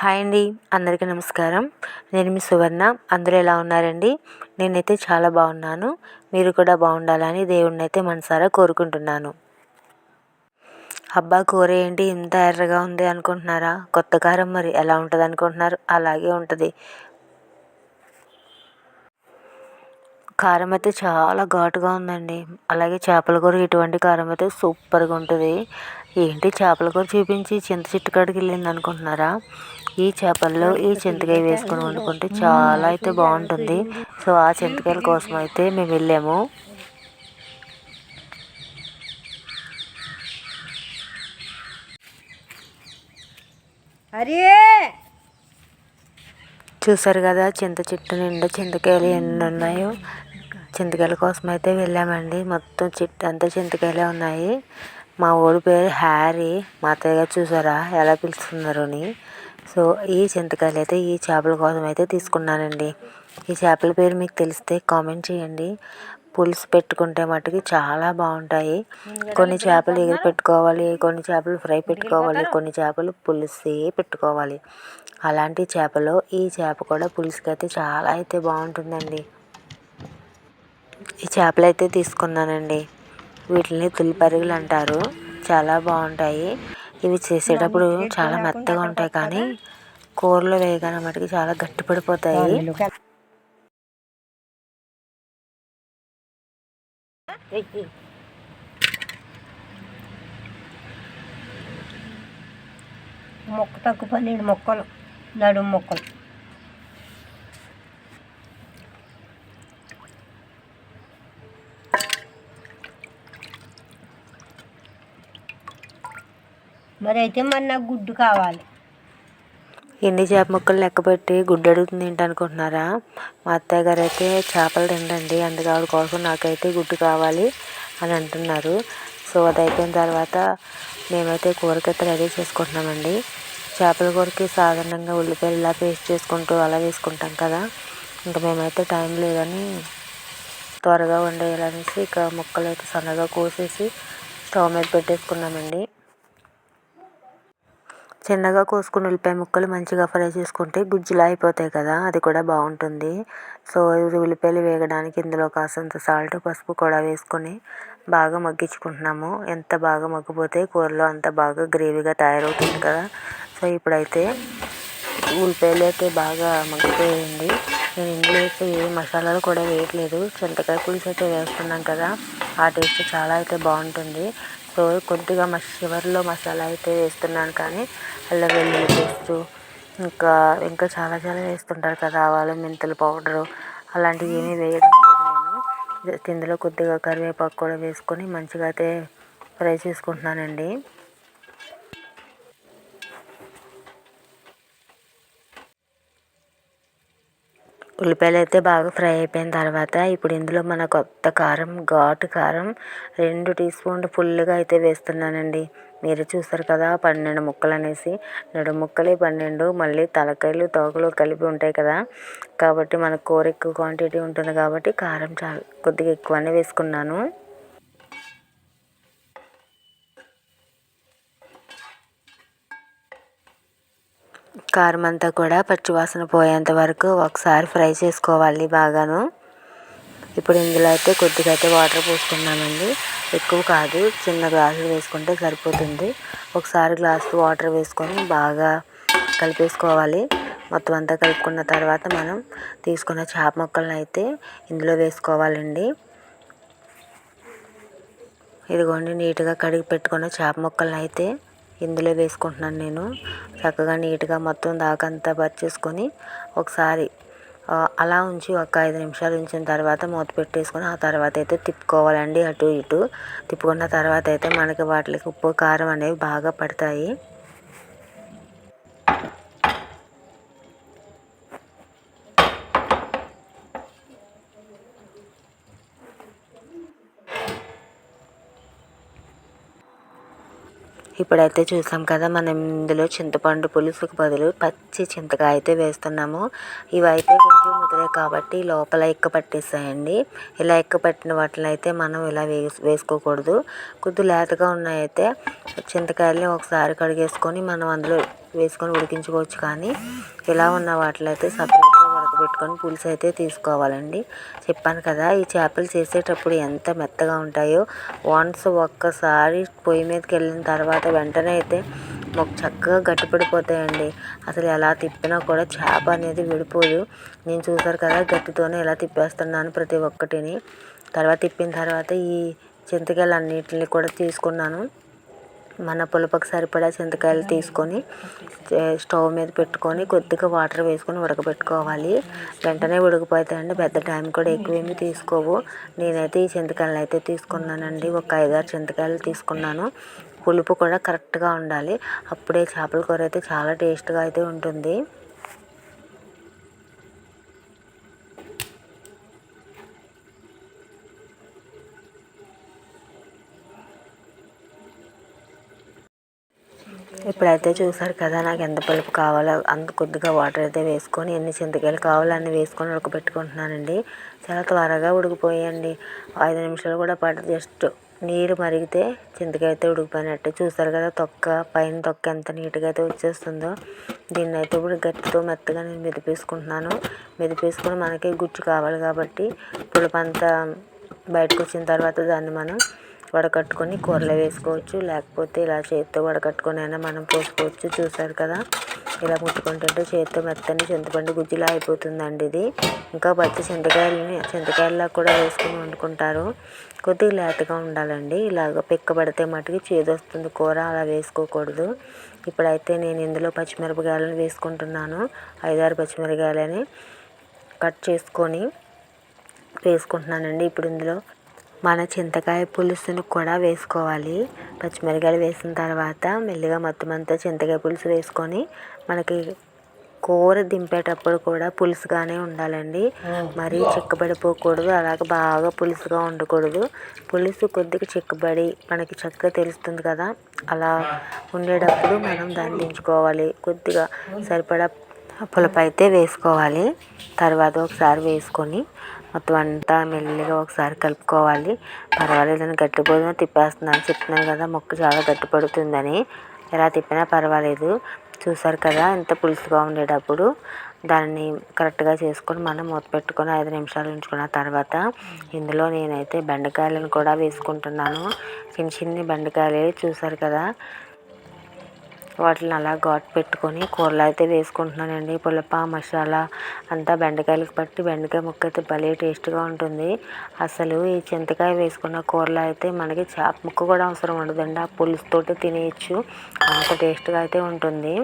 Hi అండి అందరికీ నమస్కారం. నేను మీ సువర్ణ అందరూ ఎలా ఉన్నారండి? నేనైతే చాలా బాగున్నాను. మీరు కూడా బాగుండాలని దేవుడిని అయితే మనసారా కోరుకుంటున్నాను. అబ్బా కూర ఏంటి? ఇంత ఎర్రగా ఉంది అనుకుంటున్నారా? కొత్త కారం మరి ఎలా ఉంటుంది అనుకుంటున్నారు? అలాగే ఉంటుంది. కారం అయితే చాలా ఘాటుగా ఉందండి. అలాగే చేపల కూర ఇటువంటి కారం అయితే సూపర్గా ఉంటుంది. ఏంటి చేపల కూర చూపించి చింత చెట్టు కాడికి వెళ్ళింది అనుకుంటున్నారా? ఈ చేపల్లో ఈ చింతకాయ వేసుకొని వండుకుంటే చాలా అయితే బాగుంటుంది. సో ఆ చింతకాయల కోసం అయితే మేము వెళ్ళాము. అరే! చూసారు కదా చింత చెట్టు నిండా చింతకాయలు ఎన్ని ఉన్నాయో? చింతకాయల కోసం అయితే వెళ్ళామండి. మొత్తం చెట్టు అంతా చింతకాయలే ఉన్నాయి. మా ఊరి పేరు హ్యారీ. మా అత్తయ్య గారు చూసారా? ఎలా పిలుస్తున్నారు అని. సో ఈ చింతకాయలు అయితే ఈ చేపల కోసం అయితే తీసుకున్నానండి. ఈ చేపల పేరు మీకు తెలిస్తే కామెంట్ చేయండి. పులుసు పెట్టుకుంటే మటుకు చాలా బాగుంటాయి. కొన్ని చేపలు ఎగిరి పెట్టుకోవాలి కొన్ని చేపలు ఫ్రై పెట్టుకోవాలి కొన్ని చేపలు పులుసే పెట్టుకోవాలి. అలాంటి చేపలో ఈ చేప కూడా పులుసుకి అయితే చాలా అయితే బాగుంటుందండి. ఈ చేపలు అయితే తీసుకున్నానండి. వీటిని తులిపరుగులు అంటారు. చాలా బాగుంటాయి. ఇవి చేసేటప్పుడు చాలా మెత్తగా ఉంటాయి కానీ కూరలో వేయగానే మటుకు చాలా గట్టి పడిపోతాయి. మొక్క తక్కువ పన్నెండు మొక్కలు నడుము మొక్కలు. మరి అయితే మరి నాకు గుడ్డు కావాలి. ఎన్ని చేప ముక్కలు లెక్క పెట్టి గుడ్డు అడుగుతుంది ఏంటనుకుంటున్నారా? మా అత్తయ్య గారు అయితే చేపలు తిండండి అందుకే ఆవిడ కోసం నాకైతే గుడ్డు కావాలి అని అంటున్నారు. సో అది అయిపోయిన తర్వాత మేమైతే కూరకైతే రెడీ చేసుకుంటున్నామండి. చేపల కూరకి సాధారణంగా ఉల్లిపాయలు ఇలా పేస్ట్ చేసుకుంటూ అలా వేసుకుంటాం కదా. ఇంకా మేమైతే టైం లేదని త్వరగా వండేయాలనేసి ఇక ముక్కలు అయితే సన్నగా కోసేసి స్టవ్ మీద పెట్టేసుకున్నామండి. చిన్నగా కోసుకుని ఉల్లిపాయ ముక్కలు మంచిగా ఫ్రై చేసుకుంటే గుజ్జులా అయిపోతాయి కదా అది కూడా బాగుంటుంది. సో ఇది ఉల్లిపాయలు వేగడానికి ఇందులో కాసంత సాల్ట్ పసుపు కూడా వేసుకొని బాగా మగ్గించుకుంటున్నాము. ఎంత బాగా మగ్గిపోతే కూరలో అంత బాగా గ్రేవీగా తయారవుతుంది కదా. సో ఇప్పుడైతే ఉల్లిపాయలు అయితే బాగా మగ్గిపోయింది. నేను ఇందులో అయితే ఏ మసాలాలు కూడా వేయట్లేదు. చింతకాయ పులుసు అయితే వేస్తున్నాం కదా ఆ టేస్ట్ చాలా అయితే బాగుంటుంది. సో కొద్దిగా మా చివరిలో మసాలా అయితే వేస్తున్నాను కానీ అల్లం వెల్లుల్లి పేస్టు ఇంకా ఇంకా చాలా చాలా వేస్తుంటారు కదా ఆవాలు మెంతులు పౌడరు అలాంటివి ఏమీ వేయడం లేదు నేను. ఇందులో కొద్దిగా కరివేపాకు కూడా వేసుకొని మంచిగా అయితే ఫ్రై చేసుకుంటున్నానండి. ఉల్లిపాయలు అయితే బాగా ఫ్రై అయిపోయిన తర్వాత ఇప్పుడు ఇందులో మన కొత్త కారం ఘాటు కారం రెండు టీ స్పూన్లు ఫుల్గా అయితే వేస్తున్నానండి. మీరు చూసారు కదా పన్నెండు ముక్కలు అనేసి నడు ముక్కలే పన్నెండు మళ్ళీ తలకాయలు తోకలు కలిపి ఉంటాయి కదా. కాబట్టి మన కూర ఎక్కువ క్వాంటిటీ ఉంటుంది కాబట్టి కారం చాలా కొద్దిగా ఎక్కువనే వేసుకున్నాను. కారం అంతా కూడా పచ్చివాసన పోయేంత వరకు ఒకసారి ఫ్రై చేసుకోవాలి బాగాను. ఇప్పుడు ఇందులో అయితే కొద్దిగా అయితే వాటర్ పోసుకున్నామండి ఎక్కువ కాదు చిన్న గ్లాసులు వేసుకుంటే సరిపోతుంది. ఒకసారి గ్లాసు వాటర్ వేసుకొని బాగా కలిపేసుకోవాలి. మొత్తం అంతా కలుపుకున్న తర్వాత మనం తీసుకున్న చేప ముక్కలను అయితే ఇందులో వేసుకోవాలండి. ఇదిగోండి నీట్గా కడిగి పెట్టుకున్న చేప ముక్కలను అయితే ఇందులో వేసుకుంటున్నాను నేను. చక్కగా నీట్గా మొత్తం దాకంతా పరిచేసుకొని ఒకసారి అలా ఉంచి ఒక ఐదు నిమిషాలు ఉంచిన తర్వాత మూత పెట్టేసుకొని ఆ తర్వాత అయితే తిప్పుకోవాలండి అటు ఇటు. తిప్పుకున్న తర్వాత అయితే మనకి వాటికి ఉప్పు కారం అనేవి బాగా పడతాయి. ఇప్పుడైతే చూసాం కదా మనం ఇందులో చింతపండు పులుసుకు బదులు పచ్చి చింతకాయ అయితే వేస్తున్నాము. ఇవైతే కొంచెం ముదిరే కాబట్టి లోపల ఎక్క పట్టేస్తాయండి ఇలా ఎక్క పట్టిన వాటిని అయితే మనం ఇలా వేసి వేసుకోకూడదు. కొద్ది లేతగా ఉన్నాయైతే చింతకాయలని ఒకసారి కడిగేసుకొని మనం అందులో వేసుకొని ఉడికించుకోవచ్చు కానీ ఇలా ఉన్న వాటిలో అయితే సపరేట్ పెట్టుకొని పులుసు అయితే తీసుకోవాలండి. చెప్పాను కదా ఈ చేపలు చేసేటప్పుడు ఎంత మెత్తగా ఉంటాయో. వన్స్ ఒక్కసారి పొయ్యి మీదకి వెళ్ళిన తర్వాత వెంటనే అయితే మాకు చక్కగా గట్టిపడిపోతాయండి. అసలు ఎలా తిప్పినా కూడా చేప అనేది విడిపోదు. నేను చూసారు కదా గట్టితోనే ఎలా తిప్పేస్తున్నాను ప్రతి ఒక్కటిని. తర్వాత తిప్పిన తర్వాత ఈ చింతకాయలు అన్నిటిని కూడా తీసుకున్నాను. మన పులపకు సరిపడా చింతకాయలు తీసుకొని స్టవ్ మీద పెట్టుకొని కొద్దిగా వాటర్ వేసుకొని ఉడకబెట్టుకోవాలి. వెంటనే ఉడికిపోతాయండి. పెద్ద టైం కూడా ఎక్కువేమీ తీసుకోవు. నేనైతే ఈ చింతకాయలు అయితే తీసుకున్నానండి. ఒక ఐదారు చింతకాయలు తీసుకున్నాను. పులుపు కూడా కరెక్ట్గా ఉండాలి. అప్పుడే చేపల కూర అయితే చాలా టేస్ట్గా అయితే ఉంటుంది. ఇప్పుడైతే చూసారు కదా నాకు ఎంత పులుపు కావాలో అంత కొద్దిగా వాటర్ అయితే వేసుకొని ఎన్ని చింతకాయలు కావాలో అన్ని వేసుకొని ఉడకబెట్టుకుంటున్నానండి. చాలా త్వరగా ఉడికిపోయాయండి. ఐదు నిమిషాలు కూడా పడదు. జస్ట్ నీరు మరిగితే చింతకాయ అయితే ఉడికిపోయినట్టు. చూసారు కదా తొక్క పైన తొక్క ఎంత నీట్గా అయితే వచ్చేస్తుందో. దీన్ని అయితే ఇప్పుడు గట్టితో మెత్తగా నేను మెదిపేసుకుంటున్నాను. మెదిపేసుకొని మనకి గుజ్జు కావాలి కాబట్టి పులుపు అంతా బయటకు వచ్చిన తర్వాత దాన్ని మనం వడకట్టుకొని కూరలో వేసుకోవచ్చు. లేకపోతే ఇలా చేతితో వడకట్టుకొని అయినా మనం పోసుకోవచ్చు. చూసారు కదా? ఇలా ముట్టుకుంటుంటే చేతితో మెత్తని చింతపండు గుజ్జులా అయిపోతుందండి ఇది. ఇంకా పచ్చి చింతకాయలని చింతకాయల్లా కూడా వేసుకొని వండుకుంటారు. కొద్దిగా లేతగా ఉండాలండి. ఇలాగ పిక్కబడితే మటుకు చేదొస్తుంది కూర. అలా వేసుకోకూడదు. ఇప్పుడైతే నేను ఇందులో పచ్చిమిరపకాయలను వేసుకుంటున్నాను. ఐదారు పచ్చిమిరపకాయలని కట్ చేసుకొని వేసుకుంటున్నానండి. ఇప్పుడు ఇందులో మన చింతకాయ పులుసును కూడా వేసుకోవాలి. పచ్చిమిరకాయలు వేసిన తర్వాత మెల్లిగా మొత్తం అంతా చింతకాయ పులుసు వేసుకొని మనకి కూర దింపేటప్పుడు కూడా పులుసుగానే ఉండాలండి. మరీ చిక్కబడిపోకూడదు. అలాగే బాగా పులుసుగా ఉండకూడదు. పులుసు కొద్దిగా చిక్కబడి మనకి చక్కగా తెలుస్తుంది కదా. అలా ఉండేటప్పుడు మనం దాన్ని దించుకోవాలి. కొద్దిగా సరిపడా పులప అయితే వేసుకోవాలి. తర్వాత ఒకసారి వేసుకొని మొత్తం అంతా మెల్లిగా ఒకసారి కలుపుకోవాలి. పర్వాలేదని గట్టిపోయినా తిప్పేస్తున్నాను చెప్తున్నాను కదా మొక్క చాలా గట్టిపడుతుందని ఎలా తిప్పినా పర్వాలేదు. చూసారు కదా ఎంత పులుసుగా ఉండేటప్పుడు. దాన్ని కరెక్ట్గా చేసుకొని మనం మూత పెట్టుకొని ఐదు నిమిషాలు ఉంచుకున్న తర్వాత ఇందులో నేనైతే బెండకాయలను కూడా వేసుకుంటున్నాను. చిన్న చిన్ని బెండకాయలు చూసారు కదా. వాటిని అలా ఘాటు పెట్టుకొని కూరలో అయితే వేసుకుంటున్నానండి. పులప మసాలా అంతా బెండకాయలకు పట్టి బెండకాయ ముక్క అయితే భలే టేస్ట్గా ఉంటుంది. అసలు ఈ చింతకాయ వేసుకున్న కూరలో అయితే మనకి చేప ముక్క కూడా అవసరం ఉండదండి. ఆ పులుసుతోటి తినేయచ్చు. అంత టేస్ట్గా అయితే ఉంటుంది.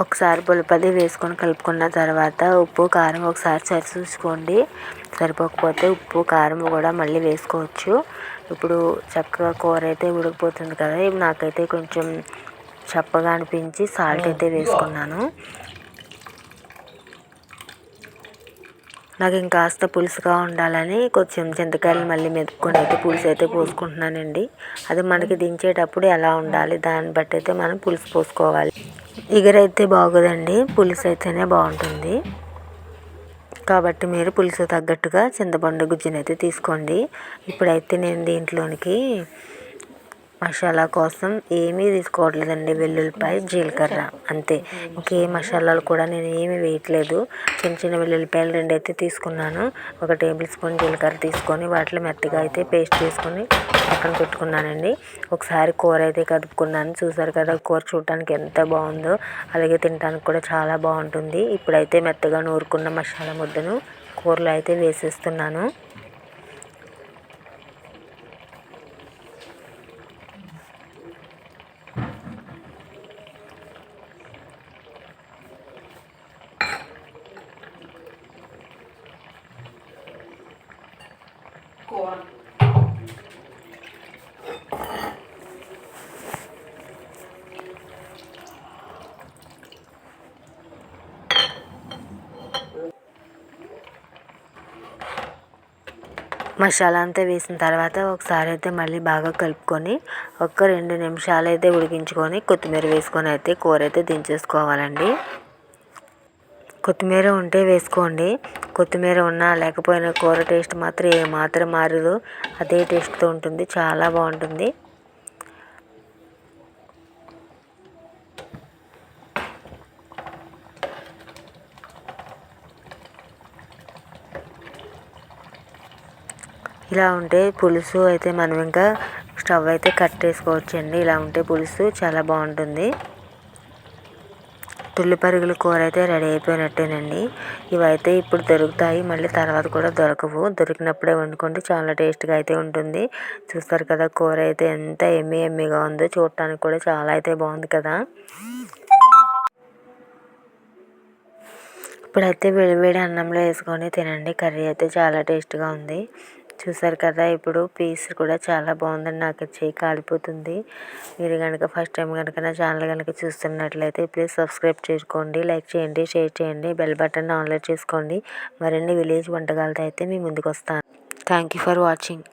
ఒకసారి పులుపది వేసుకొని కలుపుకున్న తర్వాత ఉప్పు కారం ఒకసారి సరి చూసుకోండి సరిపోకపోతే ఉప్పు కారం కూడా మళ్ళీ వేసుకోవచ్చు. ఇప్పుడు చక్కగా కూర అయితే ఉడికిపోతుంది కదా నాకైతే కొంచెం చప్పగా అనిపించి సాల్ట్ అయితే వేసుకున్నాను. నాకు ఇంకాస్త పులుసుగా ఉండాలని కొంచెం చింతకాయలు మళ్ళీ మెదుపుకొని అయితే పులుసు అయితే పోసుకుంటున్నానండి. అది మనకి దించేటప్పుడు ఎలా ఉండాలి దాన్ని బట్టి అయితే మనం పులుసు పోసుకోవాలి. ఇగరైతే బాగోదండి. పులుసు అయితేనే బాగుంటుంది. కాబట్టి మీరు పులుసు తగ్గట్టుగా చింతపండు గుజ్జునైతే తీసుకోండి. ఇప్పుడైతే నేను దీంట్లోనికి మసాలా కోసం ఏమీ తీసుకోవట్లేదండి వెల్లుల్లిపాయ జీలకర్ర అంతే. ఇంకే మసాలాలు కూడా నేను ఏమీ వేయట్లేదు. చిన్న చిన్న వెల్లుల్లిపాయలు రెండు అయితే తీసుకున్నాను. ఒక టేబుల్ స్పూన్ జీలకర్ర తీసుకొని వాటిలో మెత్తగా అయితే పేస్ట్ చేసుకొని పక్కన పెట్టుకున్నానండి. ఒకసారి కూర అయితే కదుపుకున్నాను. చూసారు కదా కూర చూడటానికి ఎంత బాగుందో అలాగే తినడానికి కూడా చాలా బాగుంటుంది. ఇప్పుడైతే మెత్తగా నూరుకున్న మసాలా ముద్దను కూరలో అయితే వేసేస్తున్నాను. మసాలా అంతా వేసిన తర్వాత ఒకసారి అయితే మళ్ళీ బాగా కలుపుకొని ఒక రెండు నిమిషాలు అయితే ఉడికించుకొని కొత్తిమీర వేసుకొని అయితే కూర అయితే దించేసుకోవాలండి. కొత్తిమీర ఉంటే వేసుకోండి. కొత్తిమీర ఉన్నా లేకపోయినా కూర టేస్ట్ మాత్రం ఏ మాత్రం మారదు. అదే టేస్ట్తో ఉంటుంది. చాలా బాగుంటుంది. ఇలా ఉంటే పులుసు అయితే మనం ఇంకా స్టవ్ అయితే కట్టేసుకోవచ్చండి ఇలా ఉంటే పులుసు చాలా బాగుంటుంది. తుల్లి పరుగుల కూర అయితే రెడీ అయిపోయినట్టేనండి. ఇవైతే ఇప్పుడు దొరుకుతాయి. మళ్ళీ తర్వాత కూడా దొరకవు. దొరికినప్పుడే వండుకోండి. చాలా టేస్ట్గా అయితే ఉంటుంది. చూస్తారు కదా కూర అయితే ఎంత ఎమ్మి ఎమ్మిగా ఉందో చూడటానికి కూడా చాలా అయితే బాగుంది కదా. ఇప్పుడైతే వేడివేడి అన్నంలో వేసుకొని తినండి. కర్రీ అయితే చాలా టేస్ట్గా ఉంది. చూసారు కదా ఇప్పుడు పీస్ కూడా చాలా బాగుందండి నాకు చేయి కాలిపోతుంది. మీరు కనుక ఫస్ట్ టైం కనుక నా ఛానల్ కనుక చూస్తున్నట్లయితే ప్లీజ్ సబ్స్క్రైబ్ చేసుకోండి లైక్ చేయండి షేర్ చేయండి బెల్ బటన్ ఆన్లైన్ చేసుకోండి. మరిన్ని విలేజ్ వంటకాలతో అయితే మీ ముందుకు వస్తాను థ్యాంక్ యూ ఫర్ వాచింగ్.